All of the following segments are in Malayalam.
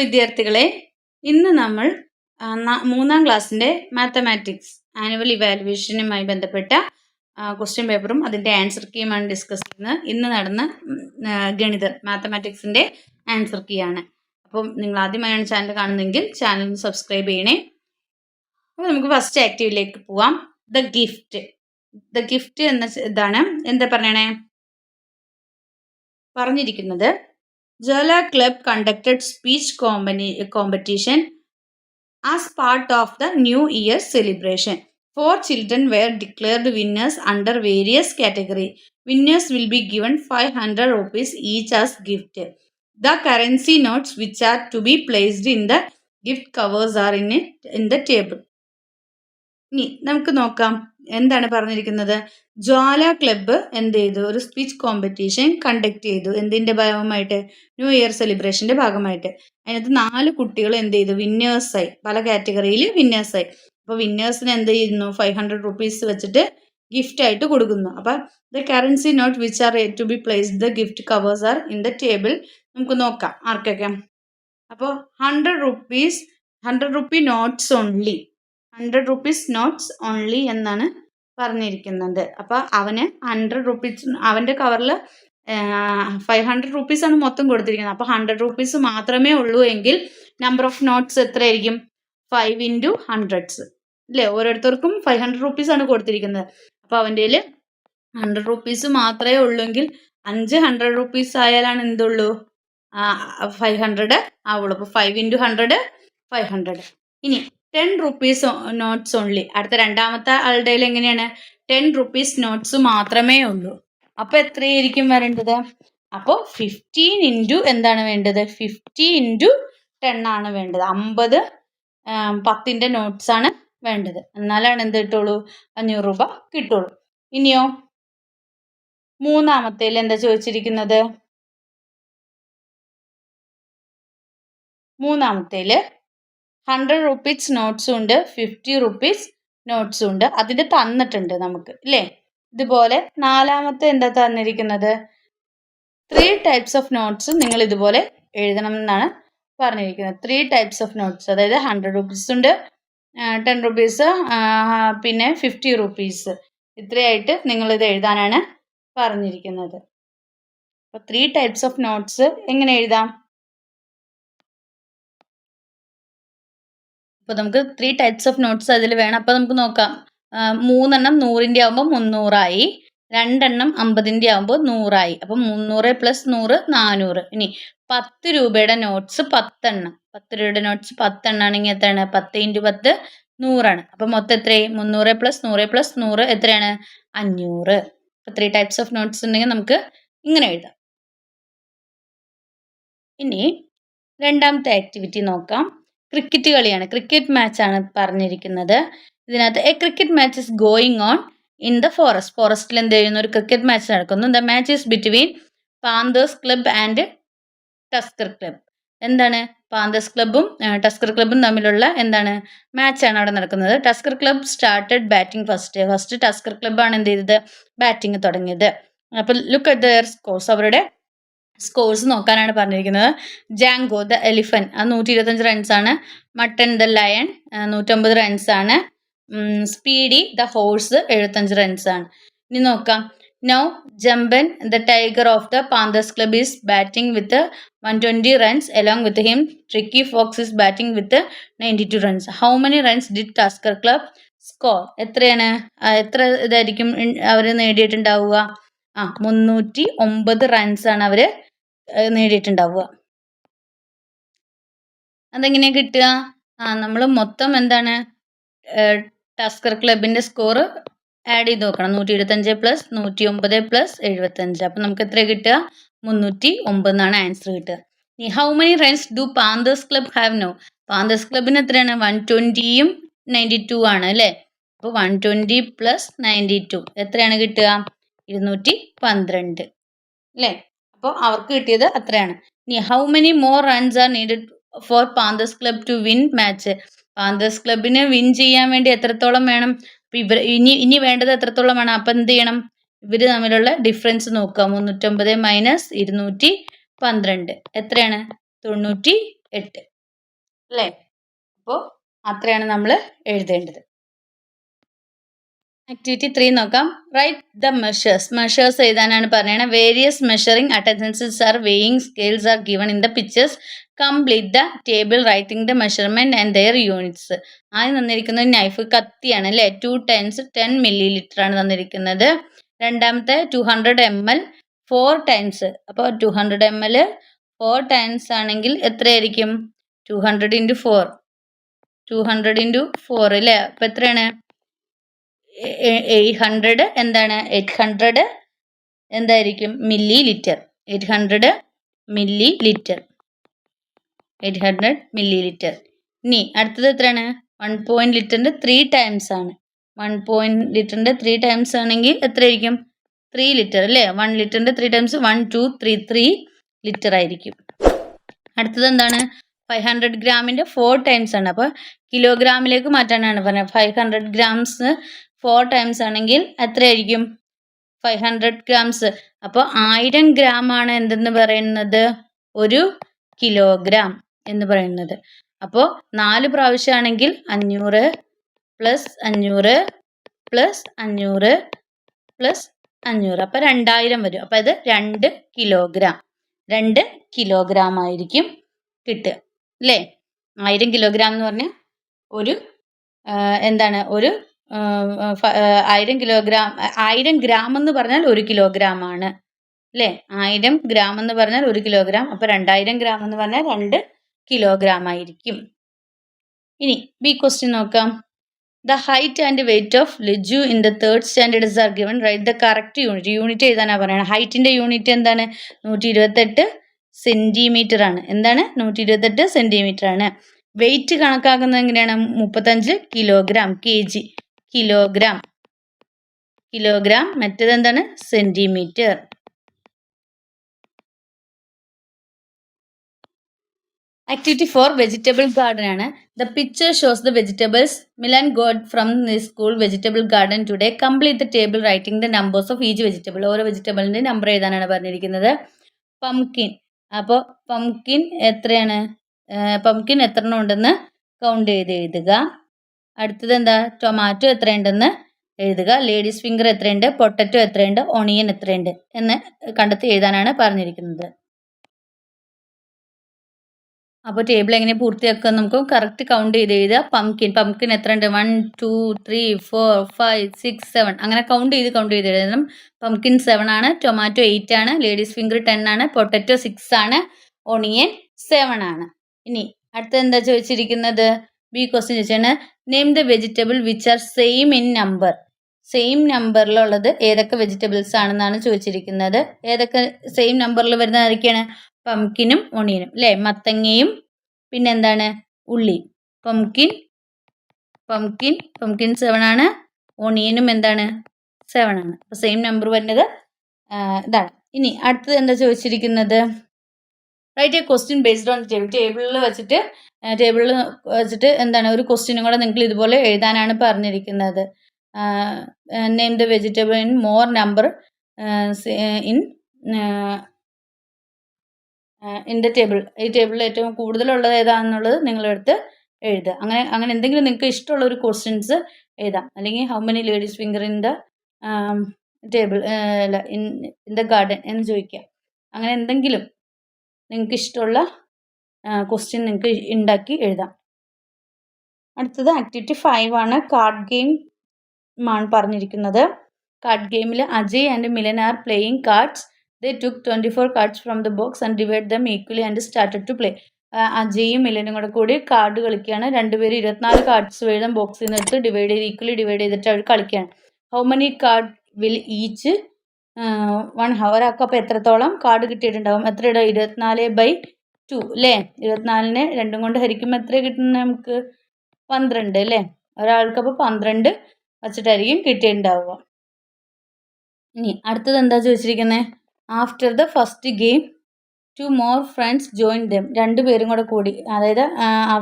വിദ്യാർത്ഥികളെ ഇന്ന് നമ്മൾ മൂന്നാം ക്ലാസ്സിന്റെ മാത്തമാറ്റിക്സ് ആനുവൽ ഇവാലുവേഷനുമായി ബന്ധപ്പെട്ട ക്വസ്റ്റ്യൻ പേപ്പറും അതിന്റെ ആൻസർ കീയുമാണ് ഡിസ്കസ് ചെയ്യുന്നത്. ഇന്ന് നടന്ന ഗണിത മാത്തമാറ്റിക്സിന്റെ ആൻസർ കീ ആണ്. അപ്പം നിങ്ങൾ ആദ്യമായാണ് ചാനൽ കാണുന്നതെങ്കിൽ ചാനൽ സബ്സ്ക്രൈബ് ചെയ്യണേ. അപ്പോൾ നമുക്ക് ഫസ്റ്റ് ആക്റ്റീവിലേക്ക് പോവാം. ദ ഗിഫ്റ്റ് ദ ഗിഫ്റ്റ് എന്ന ഇതാണ് എന്താ പറയണേ പറഞ്ഞിരിക്കുന്നത് Jala Club conducted speech competition as part of the New Year celebration. Four children were declared winners under various categories. Winners will be given 500 rupees each as gift. The currency notes which are to be placed in the gift covers are in it in the table. ഇനി നമുക്ക് നോക്കാം. എന്താണ് പറഞ്ഞിരിക്കുന്നത്? ജ്വാല ക്ലബ്ബ് എന്ത് ചെയ്തു? ഒരു സ്പീച്ച് കോമ്പറ്റീഷൻ കണ്ടക്ട് ചെയ്തു. എന്തിന്റെ ഭാഗമായിട്ട്? ന്യൂ ഇയർ സെലിബ്രേഷന്റെ ഭാഗമായിട്ട്. അതിനകത്ത് നാല് കുട്ടികൾ എന്ത് ചെയ്തു? വിന്നേഴ്സായി പല കാറ്റഗറിയിൽ വിന്നേഴ്സായി അപ്പോൾ വിന്നേഴ്സിന് എന്ത് ചെയ്യുന്നു? ഫൈവ് ഹൺഡ്രഡ് റുപ്പീസ് വെച്ചിട്ട് ഗിഫ്റ്റ് ആയിട്ട് കൊടുക്കുന്നു. അപ്പോൾ the currency note which are to be place the gift covers are in the table നമുക്ക് നോക്കാം. ആർക്കൊക്കെ? അപ്പോൾ hundred rupees hundred rupee notes only hundred rupees notes only എന്നാണ് പറഞ്ഞിരിക്കുന്നത്. അപ്പോൾ അവന് ഹൺഡ്രഡ് റുപ്പീസ് അവന്റെ കവറിൽ ഫൈവ് ഹൺഡ്രഡ് റുപ്പീസ് ആണ് മൊത്തം കൊടുത്തിരിക്കുന്നത്. അപ്പോൾ ഹൺഡ്രഡ് റുപ്പീസ് മാത്രമേ ഉള്ളൂ എങ്കിൽ നമ്പർ ഓഫ് നോട്ട്സ് എത്രയായിരിക്കും? ഫൈവ് ഇന്റു ഹൺഡ്രഡ്സ് അല്ലേ ഓരോരുത്തർക്കും ഫൈവ് ഹൺഡ്രഡ് റുപ്പീസ് ആണ് കൊടുത്തിരിക്കുന്നത്. അപ്പോൾ അവന്റെ കയ്യിൽ ഹൺഡ്രഡ് റുപ്പീസ് മാത്രമേ ഉള്ളൂവെങ്കിൽ അഞ്ച് ഹൺഡ്രഡ് റുപ്പീസ് ആയാലാണ് എന്തുള്ളൂ? ഫൈവ് ഹൺഡ്രഡ് ആവുള്ളൂ. അപ്പോൾ five into hundred five hundred ഇനി ടെൻ റുപ്പീസ് നോട്ട്സ് ഓൺലി അടുത്ത രണ്ടാമത്തെ ആളുടെ എങ്ങനെയാണ്? ടെൻ റുപ്പീസ് നോട്ട്സ് മാത്രമേ ഉള്ളൂ. അപ്പൊ എത്രയായിരിക്കും വരേണ്ടത്? അപ്പോൾ ഫിഫ്റ്റീൻ ഇന്റു എന്താണ് വേണ്ടത്? ഫിഫ്റ്റി ഇന്റു ടെൻ ആണ് വേണ്ടത്. അമ്പത് പത്തിന്റെ നോട്ട്സ് ആണ് വേണ്ടത്. എന്നാലാണ് എന്ത് കിട്ടുള്ളൂ? അഞ്ഞൂറ് രൂപ കിട്ടുള്ളൂ. ഇനിയോ? മൂന്നാമത്തേൽ എന്താ ചോദിച്ചിരിക്കുന്നത്? മൂന്നാമത്തേൽ ഹൺഡ്രഡ് റുപ്പീസ് നോട്ട്സും ഉണ്ട് ഫിഫ്റ്റി റുപ്പീസ് നോട്ട്സും ഉണ്ട്. അതിന്റെ തന്നിട്ടുണ്ട് നമുക്ക് അല്ലേ ഇതുപോലെ നാലാമത്തെ എന്താ തന്നിരിക്കുന്നത്? ത്രീ ടൈപ്സ് ഓഫ് നോട്ട്സ് നിങ്ങൾ ഇതുപോലെ എഴുതണം എന്നാണ് പറഞ്ഞിരിക്കുന്നത്. ത്രീ ടൈപ്സ് ഓഫ് നോട്ട്സ് അതായത് ഹൺഡ്രഡ് റുപ്പീസ് ഉണ്ട് ടെൻ റുപ്പീസ് പിന്നെ ഫിഫ്റ്റി റുപ്പീസ് ഇത്രയായിട്ട് നിങ്ങളിത് എഴുതാനാണ് പറഞ്ഞിരിക്കുന്നത്. അപ്പോൾ ത്രീ ടൈപ്സ് ഓഫ് നോട്ട്സ് എങ്ങനെ എഴുതാം? അപ്പോൾ നമുക്ക് ത്രീ ടൈപ്സ് ഓഫ് നോട്ട്സ് അതിൽ വേണം. അപ്പോൾ നമുക്ക് നോക്കാം. മൂന്നെണ്ണം നൂറിന്റെ ആകുമ്പോൾ മുന്നൂറായി. രണ്ടെണ്ണം അമ്പതിന്റെ ആകുമ്പോൾ നൂറായി. അപ്പം മുന്നൂറ് പ്ലസ് നൂറ് നാനൂറ്. ഇനി പത്ത് രൂപയുടെ നോട്ട്സ് പത്തെണ്ണം. പത്ത് രൂപയുടെ നോട്ട്സ് പത്തെണ്ണം ആണെങ്കിൽ എത്രയാണ്? പത്ത് ഇന്റു പത്ത് നൂറാണ്. അപ്പം മൊത്തം എത്രയായി? മുന്നൂറ് പ്ലസ് നൂറ് പ്ലസ് നൂറ് എത്രയാണ്? അഞ്ഞൂറ്. അപ്പം ത്രീ ടൈപ്സ് ഓഫ് നോട്ട്സ് ഉണ്ടെങ്കിൽ നമുക്ക് ഇങ്ങനെ എഴുതാം. ഇനി രണ്ടാമത്തെ ആക്ടിവിറ്റി നോക്കാം. ക്രിക്കറ്റ് കളിയാണ്. ക്രിക്കറ്റ് മാച്ചാണ് പറഞ്ഞിരിക്കുന്നത്. ഇതിനകത്ത് a cricket match is going on in the forest ഫോറസ്റ്റിൽ എന്ത് ചെയ്യുന്നു ഒരു ക്രിക്കറ്റ് മാച്ച് നടക്കുന്നു. The match is between Panthers Club and Tusker Club എന്താണ്? പാന്തേഴ്സ് ക്ലബും ടസ്കർ ക്ലബും തമ്മിലുള്ള എന്താണ്? മാച്ചാണ് അവിടെ നടക്കുന്നത്. Tusker club started batting first first tusker ക്ലബ്ബാണ് എന്ത് ചെയ്തത് ബാറ്റിംഗ് തുടങ്ങിയത്. അപ്പോൾ ലുക്ക് അറ്റ് ദയർ സ്കോർസ് അവരുടെ സ്കോർസ് നോക്കാനാണ് പറഞ്ഞിരിക്കുന്നത്. ജാങ്കോ ദ എലിഫൻ അത് നൂറ്റി ഇരുപത്തഞ്ച് റൺസാണ് മട്ടൻ ദ ലയൺ നൂറ്റമ്പത് റൺസാണ് സ്പീഡി ദ ഹോഴ്സ് എഴുപത്തഞ്ച് റൺസാണ് ഇനി നോക്കാം. Now Jamban the tiger of the panthers club is batting with one twenty runs along with him tricky fox is batting with ninety two runs how many runs did tusker club score എത്രയാണ്? എത്ര ഇതായിരിക്കും? അവർ നേടിയിട്ടുണ്ടാവുക? ആ മുന്നൂറ്റി ഒമ്പത് റൺസാണ് അവർ നേടിയിട്ടുണ്ടാവുക. അതെങ്ങനെയാ കിട്ടുക? ആ നമ്മൾ മൊത്തം എന്താണ്? ടാസ്കർ ക്ലബിന്റെ സ്കോർ ആഡ് ചെയ്ത് നോക്കണം. നൂറ്റി ഇരുപത്തഞ്ച് പ്ലസ് നൂറ്റി ഒമ്പത് പ്ലസ് എഴുപത്തഞ്ച്. അപ്പം നമുക്ക് എത്ര കിട്ടുക? മുന്നൂറ്റി ഒമ്പത് എന്നാണ് ആൻസർ കിട്ടുക. How many runs do panthers club have no panthers ക്ലബിന് എത്രയാണ്? വൺ ട്വന്റിയും നയന്റി ടു ആണ് അല്ലേ? അപ്പോൾ one twenty plus ninety two എത്രയാണ് കിട്ടുക? ഇരുന്നൂറ്റി പന്ത്രണ്ട്. അല്ലേ? അപ്പോൾ അവർക്ക് കിട്ടിയത് അത്രയാണ്. ഇനി how many more runs are needed for panthers club to win match panthers ക്ലബിന് വിൻ ചെയ്യാൻ വേണ്ടി എത്രത്തോളം വേണം? ഇവർ ഇനി ഇനി വേണ്ടത് എത്രത്തോളം വേണം അപ്പം എന്ത് ചെയ്യണം? ഇവർ തമ്മിലുള്ള ഡിഫറൻസ് നോക്കുക. മുന്നൂറ്റമ്പത് മൈനസ് ഇരുന്നൂറ്റി പന്ത്രണ്ട്. എത്രയാണ്? തൊണ്ണൂറ്റി എട്ട് അല്ലേ? അപ്പോൾ അത്രയാണ് നമ്മൾ എഴുതേണ്ടത്. ആക്ടിവിറ്റി ത്രീ നോക്കാം. റൈറ്റ് ദ മെഷേഴ്സ് മെഷേഴ്സ് എഴുതാനാണ് പറയുന്നത് various measuring attendances are weighing scales are given in the pictures complete the table writing the measurement and their units ആദ്യം തന്നിരിക്കുന്നത് നൈഫ് കത്തിയാണ് അല്ലേ? Two times ten millilitre ആണ് തന്നിരിക്കുന്നത്. രണ്ടാമത്തെ two hundred M L four times അപ്പോൾ two hundred M L four times ആണെങ്കിൽ എത്രയായിരിക്കും? Two hundred into four two hundred into four അല്ലേ? അപ്പോൾ എത്രയാണ്? എയ്റ്റ് ഹൺഡ്രഡ് എന്താണ്? എയ്റ്റ് ഹൺഡ്രഡ് എന്തായിരിക്കും? Millilitre eight hundred millilitre eight hundred millilitre ഇനി അടുത്തത് എത്രയാണ്? വൺ പോയിന്റ് ലിറ്ററിന്റെ ത്രീ ടൈംസ് ആണ്. വൺ പോയിന്റ് ലിറ്ററിന്റെ ത്രീ ടൈംസ് ആണെങ്കിൽ എത്രയായിരിക്കും? ത്രീ ലിറ്റർ അല്ലേ? വൺ ലിറ്ററിന്റെ three times one two three three litre ആയിരിക്കും. അടുത്തത് എന്താണ്? ഫൈവ് ഹൺഡ്രഡ് ഗ്രാമിന്റെ ഫോർ ടൈംസ് ആണ്. അപ്പോൾ കിലോഗ്രാമിലേക്ക് മാറ്റാനാണ് പറഞ്ഞത്. Five hundred grams four times ആണെങ്കിൽ എത്രയായിരിക്കും? ഫൈവ് ഹൺഡ്രഡ് ഗ്രാംസ് അപ്പോൾ ആയിരം ഗ്രാം ആണ് എന്തെന്ന് പറയുന്നത്? ഒരു കിലോഗ്രാം എന്ന് പറയുന്നത്. അപ്പോൾ നാല് പ്രാവശ്യമാണെങ്കിൽ അഞ്ഞൂറ് പ്ലസ് അഞ്ഞൂറ് പ്ലസ് അഞ്ഞൂറ് പ്ലസ് അഞ്ഞൂറ്. അപ്പോൾ രണ്ടായിരം വരും. അപ്പോൾ ഇത് രണ്ട് കിലോഗ്രാം രണ്ട് കിലോഗ്രാം ആയിരിക്കും കിട്ടുക. അല്ലേ? ആയിരം കിലോഗ്രാം എന്ന് പറഞ്ഞാൽ ഒരു എന്താണ്? ഒരു ആയിരം കിലോഗ്രാം ആയിരം ഗ്രാം എന്ന് പറഞ്ഞാൽ ഒരു കിലോഗ്രാം ആണ് അല്ലേ? ആയിരം ഗ്രാം എന്ന് പറഞ്ഞാൽ ഒരു കിലോഗ്രാം. അപ്പൊ രണ്ടായിരം ഗ്രാം എന്ന് പറഞ്ഞാൽ രണ്ട് കിലോഗ്രാം ആയിരിക്കും. ഇനി ബി ക്വസ്റ്റ്യൻ നോക്കാം. The height and weight of Liju in the third standard are given write the correct unit unit എഴുതാനാണ് പറയുന്നത് ഹൈറ്റിന്റെ യൂണിറ്റ് എന്താണ്? നൂറ്റി ഇരുപത്തെട്ട് സെന്റിമീറ്റർ ആണ്. എന്താണ്? നൂറ്റി ഇരുപത്തെട്ട് സെന്റിമീറ്റർ ആണ്. വെയിറ്റ് കണക്കാക്കുന്നത് എങ്ങനെയാണ്? മുപ്പത്തഞ്ച് kilogram K G kilogram. Kilogram മറ്റേത് എന്താണ്? Centimetre activity four vegetable garden ആണ്. The picture shows the vegetables Milan got from the school vegetable garden today complete the table writing the numbers of each vegetable ഓരോ വെജിറ്റബിളിന്റെ നമ്പർ എഴുതാനാണ് പറഞ്ഞിരിക്കുന്നത്. പംകിൻ അപ്പോൾ പംകിൻ എത്രയാണ്? പംകിൻ എത്ര എണ്ണം ഉണ്ടെന്ന് കൗണ്ട് ചെയ്ത് എഴുതുക. അടുത്തത് എന്താ? ടൊമാറ്റോ എത്രയുണ്ടെന്ന് എഴുതുക. ലേഡീസ് ഫിംഗർ എത്രയുണ്ട്? പൊട്ടറ്റോ എത്രയുണ്ട്? ഒണിയൻ എത്രയുണ്ട്? എന്ന് കണ്ടെത്തി എഴുതാനാണ് പറഞ്ഞിരിക്കുന്നത്. അപ്പോൾ ടേബിൾ എങ്ങനെ പൂർത്തിയാക്കുക നമുക്ക് കറക്റ്റ് കൗണ്ട് ചെയ്ത് എഴുതുക. പംകിൻ പംകിൻ എത്ര ഉണ്ട് one two three four five six seven അങ്ങനെ കൗണ്ട് ചെയ്ത് കൗണ്ട് ചെയ്ത് എഴുതണം. പംകിൻ സെവൻ ആണ്. ടൊമാറ്റോ എയ്റ്റ് ആണ്. ലേഡീസ് ഫിംഗർ ടെൻ ആണ്. പൊട്ടറ്റോ സിക്സ് ആണ്. ഒണിയൻ സെവൻ ആണ്. ഇനി അടുത്ത എന്താ ചോദിച്ചിരിക്കുന്നത്? ബി ക്വസ്റ്റ്യൻ ചോദിച്ചാണ് name the vegetable which are same in number same നമ്പറിലുള്ളത് ഏതൊക്കെ വെജിറ്റബിൾസ് ആണെന്നാണ് ചോദിച്ചിരിക്കുന്നത്. ഏതൊക്കെ സെയിം നമ്പറിൽ വരുന്ന ആരൊക്കെയാണ്? പംകിനും ഒണിയനും അല്ലേ മത്തങ്ങയും പിന്നെ എന്താണ്? ഉള്ളി. പംകിൻ പംകിൻ പംകിൻ സെവൻ ആണ്. ഒണിയനും എന്താണ്? സെവൻ ആണ്. അപ്പോൾ സെയിം നമ്പർ വരുന്നത് ഇതാണ്. ഇനി അടുത്തത് എന്താ ചോദിച്ചിരിക്കുന്നത്? Write a question based on table ടേബിളിൽ വെച്ചിട്ട് ടേബിളിൽ വെച്ചിട്ട് എന്താണ് ഒരു ക്വസ്റ്റ്യനും കൂടെ നിങ്ങൾ ഇതുപോലെ എഴുതാനാണ് പറഞ്ഞിരിക്കുന്നത്. Name the vegetable in more number in in the table ഈ ടേബിളിൽ ഏറ്റവും കൂടുതലുള്ളത് ഏതാണെന്നുള്ളത് നിങ്ങളെടുത്ത് എഴുതുക. അങ്ങനെ അങ്ങനെ എന്തെങ്കിലും നിങ്ങൾക്ക് ഇഷ്ടമുള്ള ഒരു ക്വസ്റ്റ്യൻസ് എഴുതാം. അല്ലെങ്കിൽ how many ladies finger in the table അല്ല ഇൻ ഇൻ ദ ഗാർഡൻ എന്ന് ചോദിക്കുക. അങ്ങനെ എന്തെങ്കിലും നിങ്ങൾക്ക് ഇഷ്ടമുള്ള ക്വസ്റ്റ്യൻ നിങ്ങൾക്ക് ഉണ്ടാക്കി എഴുതാം. അടുത്തത് ആക്ടിവിറ്റി ഫൈവ് ആണ്. കാർഡ് ഗെയിം ആണ് പറഞ്ഞിരിക്കുന്നത്. കാർഡ് ഗെയിമിൽ Ajay and Milan are playing cards they took twenty four cards from the box and divide them equally and started to play അജയും മിലനും കൂടെ കൂടി കാർഡ് കളിക്കുകയാണ്. രണ്ടുപേരും ഇരുപത്തിനാല് കാർഡ്സ് വീതം ബോക്സിൽ നിന്ന് എടുത്ത് ഡിവൈഡ് ചെയ്ത് ഈക്വലി ഡിവൈഡ് ചെയ്തിട്ട് അവർ കളിക്കുകയാണ്. How many card will each one ഒരാൾക്ക് അപ്പോൾ എത്രത്തോളം? കാർഡ് കിട്ടിയിട്ടുണ്ടാവും. എത്ര ഇടാം ഇരുപത്തിനാല് ബൈ ടു അല്ലേ ഇരുപത്തിനാലിന് രണ്ടും കൊണ്ട് ഹരിക്കുമ്പോൾ എത്ര കിട്ടുന്നത് നമുക്ക്? പന്ത്രണ്ട് അല്ലേ ഒരാൾക്ക് അപ്പോൾ പന്ത്രണ്ട് വച്ചിട്ടായിരിക്കും കിട്ടിയിട്ടുണ്ടാവുക. ഇനി അടുത്തത് എന്താ ചോദിച്ചിരിക്കുന്നത് after the first game two more friends join them രണ്ട് പേരും കൂടെ കൂടി. അതായത്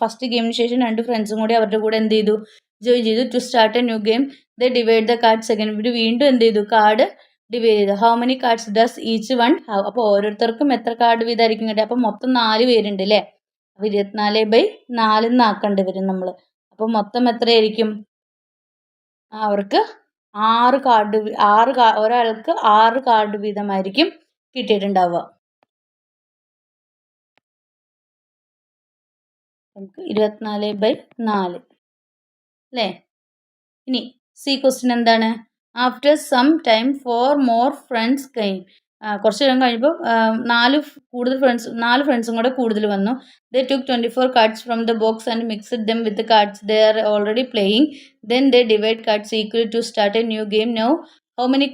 ഫസ്റ്റ് ഗെയിമിന് ശേഷം രണ്ട് ഫ്രണ്ട്സും കൂടി അവരുടെ കൂടെ എന്ത് ചെയ്തു? ജോയിൻ ചെയ്തു. To start a new game the divide the card second വീണ്ടും എന്ത് ചെയ്തു? കാർഡ് ഡിവൈഡ് ചെയ്തു. How many cards does each one have അപ്പോൾ ഓരോരുത്തർക്കും എത്ര കാർഡ് വീതമായിരിക്കും കിട്ടുക? അപ്പോൾ മൊത്തം നാല് പേരുണ്ട് അല്ലേ അപ്പോൾ ഇരുപത്തിനാല് ബൈ നാലിന്ന് ആക്കേണ്ടി വരും നമ്മൾ അപ്പോൾ മൊത്തം എത്രയായിരിക്കും? അവർക്ക് ആറ് കാർഡ് ആറ് ഒരാൾക്ക് ആറ് കാർഡ് വീതമായിരിക്കും കിട്ടിയിട്ടുണ്ടാവുക. നമുക്ക് ഇരുപത്തിനാല് ബൈ നാല്. അല്ലേ ഇനി സി ക്വസ്റ്റ്യൻ എന്താണ്? After some time four more friends came കുറച്ച് നേരം കഴിയുമ്പോൾ നാല് കൂടുതൽ ഫ്രണ്ട്സ് നാല് ഫ്രണ്ട്സും കൂടെ കൂടുതൽ വന്നു. They took twenty four cards from the box and mixed them with cards they are already playing then they divide cards equal to start a new game now how many